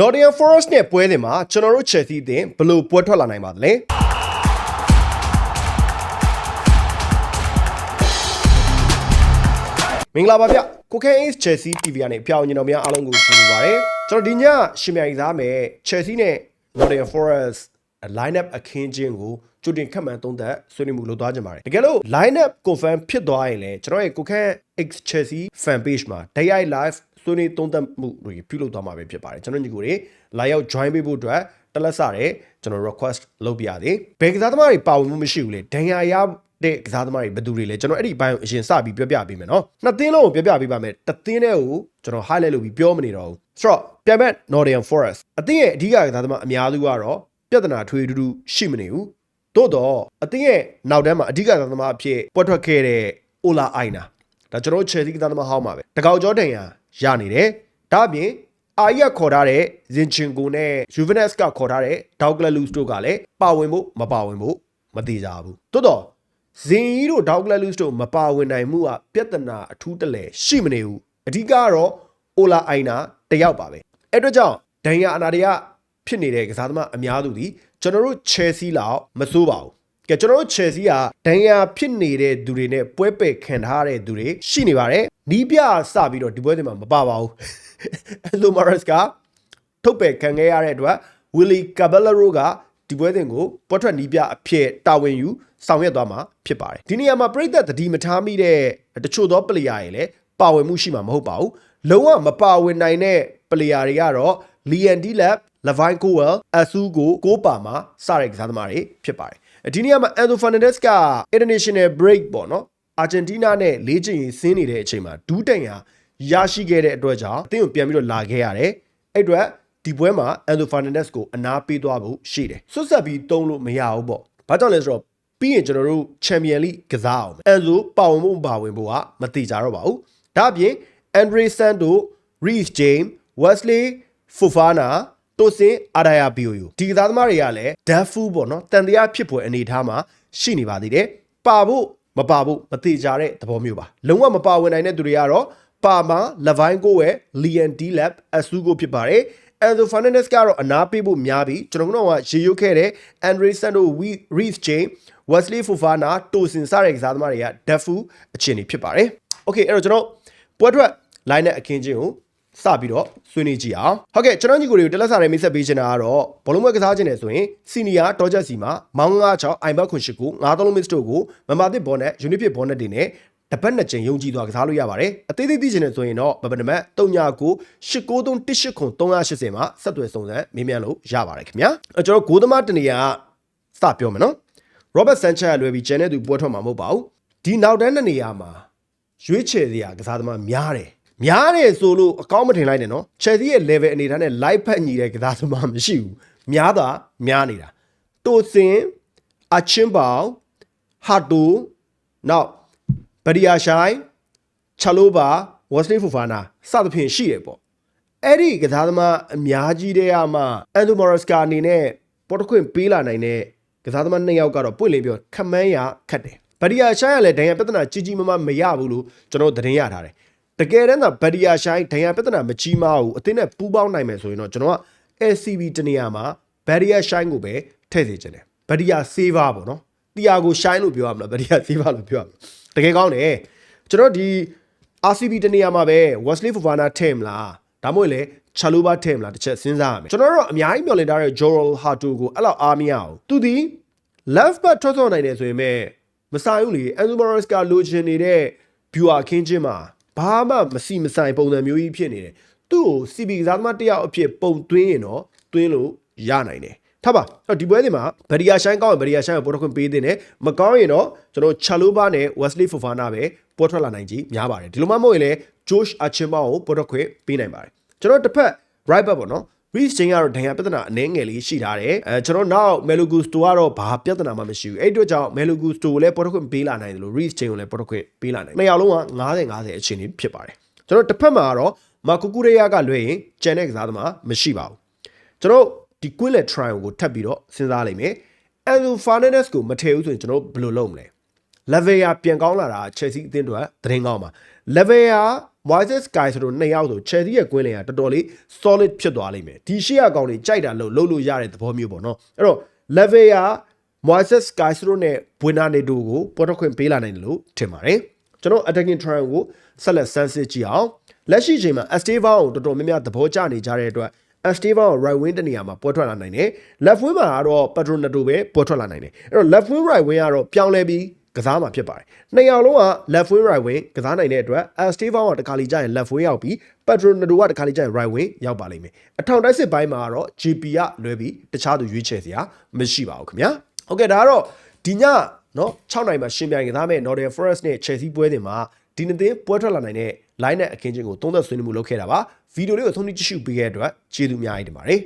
Nottingham Forest နဲ့ပွဲစဉ်မှာကျွန်တော်တို့ Chelsea အသင်းဘယ်လိုပွဲထွက်လာနိုင်ပါသလဲမင်္ဂလာပါဗျကိုခဲ Ace Chelsea TV ကနေအပြောင်းညီတော်များအားလုံးကိုကြိုဆိုပါရစေကျွန်တော်ဒီညရှင်မြိုင်စားမယ် Chelsea နဲ့ Nottingham Forest line-up အခင်းချင်းကိုကြိုတင်ခက်မှန်သုံးသပ်ဆွေးနွေးမှုလုပ်သွားကြပါမယ်တကယ်လို့ line-up confirm ဖြစ်သွားရင်လည်းကျွန်တော်ရဲ့ကိုခဲ X Chelsea fan page မှာ day live ဆွေးနွေးသုံးသပ်မှုတွေပြုလုပ်သွားမှာပဲဖြစ်ပါတယ်ကျွန်တော်ညီကိုတွေလာရောက် join ပေးဖို့အတွက်တက်လက်စတဲ့ကျွန်တော် request လုပ်ပြရသေးဘယ်ကစားသမားတွေပါဝင်မှုမရှိဘူးလေဒဏ်ရာရတဲ့ကစားသမားတွေဘယ်သူတွေလဲကျွန်တော်အဲ့ဒီဘိုင်းကိုအရင်စပြီးပြောပြပေးမယ်နော်နှစ်သင်းလုံးကိုပြောပြပေးပါမယ်တစ်သင်းတည်းကိုကျွန်တော် highlight လုပ်ပြီးပြောမနေတော့ဘူးဆိုတော့ပြန်မဲ့ Nottingham Forest အသင်းရဲ့အဓိကကစားသမားအများစုကတော့ပြဿနာထွေထူးထူးရှိမနေဘူးသို့တော့အသင်းရဲ့နောက်တန်းမှာအဓိကကစားသမားအဖြစ်ပွက်ထွက်ခဲ့တဲ့ Ola Aina ဒါကျွန်တော် Chelsea ကစားသမားဟောင်းပါပဲတကောက်ကျော်တန်ရရနေတယ်ဒါအပြင်အာရီကခေါ်ထားတဲ့ဇင်ချင်ကိုနဲ့ Juventus ကခေါ်ထားတဲ့ဒေါက်ကလလူးစတို့ကလည်းပါဝင်ဖို့မပါဝင်ဖို့မသေးကြဘူးတိုးတော့ဇင်ကြီးတို့ဒေါက်ကလလူးစတို့မပါဝင်နိုင်မှုကပြဿနာအထူးတလဲရှိမနေဘူးအဓိကကတော့အိုလာအိုင်နာတယောက်ပါပဲအဲ့အတွက်ကြောင့်ဒန်ယာအနာတွေကဖြစ်နေတဲ့ကစားသမားအများစုဒီကျွန်တော်တို့ Chelsea လောက်မစိုးပါဘူး ကဲကျွန်တော်တို့ Chelsea ကဒန်ယာဖြစ်နေတဲ့သူတွေနဲ့ပွဲပယ်ခံထားတဲ့သူတွေရှိနေပါတယ်နီးပြစပြီးတော့ဒီပွဲတွေမှာမပါပါဘူးအလိုမာရက်စ်ကထုတ်ပယ်ခံခဲ့ရတဲ့အတွက်ဝီလီကာဘလရိုကဒီပွဲစဉ်ကိုပေါ်ထွက်နီးပြအဖြစ်တာဝန်ယူဆောင်ရွက်သွားမှာဖြစ်ပါတယ်ဒီနေရာမှာပြိသက်တတိမထားမိတဲ့တချို့သောပလေယာတွေလည်းပါဝင်မှုရှိမှာမဟုတ်ပါဘူးလုံးဝမပါဝင်နိုင်တဲ့ပလေယာတွေကတော့လီယန်ဒီလက်လဗိုင်းကိုဝဲလ်အဆူကိုကိုပါမှာစတဲ့ကစားသမားတွေဖြစ်ပါတယ် ဒီနေရာမှာအန်ဒိုဖာနန်ဒက်စ်က international break ပေါ့နော်အာဂျင်တီးနားနဲ့လေးချင်ရင်ဆင်းနေတဲ့အချိန်မှာဒူးတန်ရာရရှိခဲ့တဲ့အတွက်ကြောင့်အသင်းကိုပြန်ပြီးတော့လာခဲ့ရတယ်အဲ့အတွက်ဒီပွဲမှာအန်ဒိုဖာနန်ဒက်စ်ကိုအနာပေးသွားဖို့ရှိတယ်ဆွတ်ဆက်ပြီးတုံးလို့မရဘူးပေါ့ဘာကြောင့်လဲဆိုတော့ပြီးရင်ကျွန်တော်တို့ချန်ပီယံလိကစားအောင်အန်ဒိုပါဝင်ဖို့ပါဝင်ဖို့ကမတိကြတော့ပါဘူးဒါအပြင်အန်ဒရီဆန် တိုစင်အာဒယာဘီယိုယိုဒီကစားသမားတွေကလည်းဒက်ဖူးပေါ့နော်တန်တရားဖြစ်ပွဲအနေထားမှာရှိနေပါသေးတယ်ပါဖို့မပါဖို့မသေးကြတဲ့သဘောမျိုးပါလုံးဝမပါဝင်နိုင်တဲ့သူတွေကတော့ပါမာလဗိုင်းကိုရဲ့ Lian D Lab အဆူကိုဖြစ်ပါတယ်အန်ဒိုဖာနန်ဒက်စ်ကတော့အနာပေးဖို့များပြီးကျွန်တော်တို့ကရေရွတ်ခဲ့တဲ့အန်ဒရီဆန်တို့ဝီရီစ်ဂျိမ်းဝက်စလီဖူဖာနာတိုစင်စတဲ့ကစားသမားတွေကဒက်ဖူးအခြေအနေဖြစ်ပါတယ်။ Okay အဲ့တော့ကျွန်တော်ပွဲထွက် line နဲ့အခင်းချင်းကို စပြီးတော့ဆွေးနွေးကြည့်အောင်ဟုတ်ကဲ့ကျွန်တော်ညီကိုတွေကိုတက်လက်စာနဲ့မိတ်ဆက်ပေးချင်တာကတော့ဘောလုံးပွဲကစားခြင်းနဲ့ဆိုရင်စီနီယာတောချက်စီမှာမောင်း96အိုင်ဘတ်ခွန်ရှိကို93မစ်စတိုကိုမမာတစ်ဘောနဲ့ယူနီဖစ်ဘောနဲ့တွေနဲ့တပတ်နှစ်ကြိမ်ယုံကြည်သွားကစားလို့ရပါတယ်အသေးသေးသိချင်တယ်ဆိုရင်တော့ဘဘနမတ်39 89 183ခွန်380မှာဆက်သွယ်စုံစမ်းမေးမြန်းလို့ရပါတယ်ခင်ဗျာအဲကျွန်တော်ဂိုးသမားတနေရာစပြောမယ်နော် Robert Sanchez လွယ်ပြီးကျန်တဲ့သူပွဲထွက်မှာမဟုတ်ပါဘူးဒီနောက်တန်းတဲ့နေရာမှာရွေးချယ်စရာကစားသမားများတယ် များတယ်ဆိုလို့အကောင်းမထင်လိုက်နဲ့နော် Chelsea ရဲ့ level အနေထားနဲ့ live ဖက်ညီတဲ့ကစားသမားမရှိဘူးများတာများနေတာတိုစင်အချင်းပေါင်ဟာတူနောက်ဗဒီယာရှိုင်ချလိုဘာဝက်စလီဖူဖာနာစသဖြင့်ရှိရပေါ့အဲ့ဒီကစားသမားအများကြီးတဲ့ကမှအန်ဒိုမော်ရစ်ကာအနေနဲ့ပေါ်တခွင့်ပေးလာနိုင်တဲ့ကစားသမားနှစ်ယောက်ကတော့ပွင့်လင်းပြောခမန်းရခတ်တယ်ဗဒီယာရှိုင်ကလည်းဒဏ်ရာပြဿနာကြီးကြီးမားမားမရဘူးလို့ကျွန်တော်သတင်းရထားတယ် တကယ်တမ်းကဗဒီယာရှိုင်ဒဏ်ရာပြဿနာမကြီးမားဘူးအသင်းနဲ့ပူးပေါင်းနိုင်မယ်ဆိုရင်တော့ကျွန်တော်က LCB တနေရာမှာဗဒီယာရှိုင်ကိုပဲထည့်စေချင်တယ်ဗဒီယာဆေးဗာပေါ့နော်တီယာကိုရှိုင်းလို့ပြောရမလားဗဒီယာဆေးဗာလို့ပြောရမလားတကယ်ကောင်းတယ်ကျွန်တော်ဒီ RCB တနေရာမှာပဲ Wesley Fofana ထည့်မလားဒါမှမဟုတ်လေချာလိုဘာထည့်မလားတစ်ချက်စဉ်းစားရမယ်ကျွန်တော်တို့အများကြီးမျှော်လင့်ထားတဲ့ Joel Hato ကိုအဲ့လောက်အားမရအောင်သူဒီ left back ထွက်ဆော့နိုင်တယ်ဆိုရင်မဲ့မဆိုင်ဘူးလေ Enzo Morales ကလိုချင်နေတဲ့ view အခင်းချင်းမှာ ဘာမှမစီမဆိုင်ပုံစံမျိုးကြီးဖြစ်နေတယ်သူ့ကို CB ကစားသမားတစ်ယောက်အဖြစ်ပုံသွင်းရင်တော့သွင်းလို့ရနိုင်တယ်ထားပါအဲ့ဒီပွဲဒီမှာဗရီယာရှိုင်းကောင်းရင်ဗရီယာရှိုင်းကိုပေါ်ထွက်ခွင့်ပေးတဲ့နဲ့မကောင်းရင်တော့ကျွန်တော်ချာလိုဘာနဲ့ Wesley Fofana ပဲပေါ်ထွက်လာနိုင်ကြီးများပါတယ်ဒီလိုမှမဟုတ်ရင်လည်း Josh Achimba ကိုပေါ်ထွက်ခွင့်ပေးနိုင်ပါတယ်ကျွန်တော်တစ်ဖက် right back ပေါ့နော် Reece James ကတော့ဒဏ်ရာပြဿနာအနည်းငယ်လေးရှိထားတယ်အဲကျွန်တော်နောက် Melo Gusto ကတော့ဘာပြဿနာမှမရှိဘူးအဲ့အတွက်ကြောင့် Melo Gusto ကိုလည်းပေါ်ထွက်ခွင့်ပေးလာနိုင်တယ်လို့ Reece James ကိုလည်းပေါ်ထွက်ခွင့်ပေးလာနိုင်တယ်နှစ်ယောက်လုံးက90 90အခြေအနေဖြစ်ပါတယ်ကျွန်တော်တစ်ဖက်မှာကတော့မာကူကူရေယာကလွှဲရင်ကျန်တဲ့ကစားသမားမရှိပါဘူးကျွန်တော်ဒီ Quillet trial ကိုထပ်ပြီးတော့စဉ်းစားလိုက်မယ် Enzo Fernandez ကိုမထည့်ဘူးဆိုရင်ကျွန်တော်ဘယ်လိုလုပ်မလဲ level ရပြန်ကောင်းလာတာ Chelsea အသင်းတို့ကသတင်းကောင်းပါ level ရ Moises Sky ဆိုတော့နှစ်ယောက်ဆို Chelsea ရဲ့ကွင်းလင်ကတော်တော်လေး solid ဖြစ်သွားလိမ့်မယ်ဒီရှေ့အကောင်တွေကြိုက်တာလို့လုပ်လို့ရတဲ့သဘောမျိုးပေါ့နော်အဲ့တော့ level က Moises Sky ဆိုတော့နဲ့ Buena Neto ကိုပေါ်တော့ခွင့်ပေးလာနိုင်တယ်လို့ထင်ပါတယ်ကျွန်တော် attacking trial ကိုဆက်လက်ဆန်းစစ်ကြည့်အောင်လက်ရှိချိန်မှာ Estevao ကိုတော်တော်များများသဘောကျနေကြတဲ့အတွက် Estevao ကို right wing တနေရာမှာပွဲထွက်လာနိုင်တယ် left wing မှာကတော့ Patronato ပဲပွဲထွက်လာနိုင်တယ်အဲ့တော့ left wing right wing ကတော့ပြောင်းလဲပြီး ကစားမှာဖြစ်ပါတယ်နှစ်ယောက်လုံးက left wing right wing ကစားနိုင်တဲ့အတွက် Estevao ကတခါလီကျရင် left wing ရောက်ပြီး Patronato ကတခါလီကျရင် right wing ရောက်ပါလိမ့်မယ်အထောင်တိုက်စစ်ပိုင်းမှာကတော့ GP ကလွဲပြီးတခြားသူရွေးချယ်စရာမရှိပါဘူးခင်ဗျာဟုတ်ကဲ့ဒါကတော့ဒီညနော်6နိုင်မှာရှင်ပြိုင်ကစားမဲ့ Nottingham Forest နဲ့ Chelsea ပွဲစဉ်မှာဒီနှစ်သင်းပွဲထွက်လာနိုင်တဲ့ line နဲ့အခင်းချင်းကိုသုံးသက်ဆွေးနွေးမှုလုပ်ခဲ့တာပါဗီဒီယိုလေးကိုသုံးသပ်ကြည့်ရှုပေးခဲ့တဲ့အတွက်ကျေးဇူးအများကြီးတင်ပါတယ်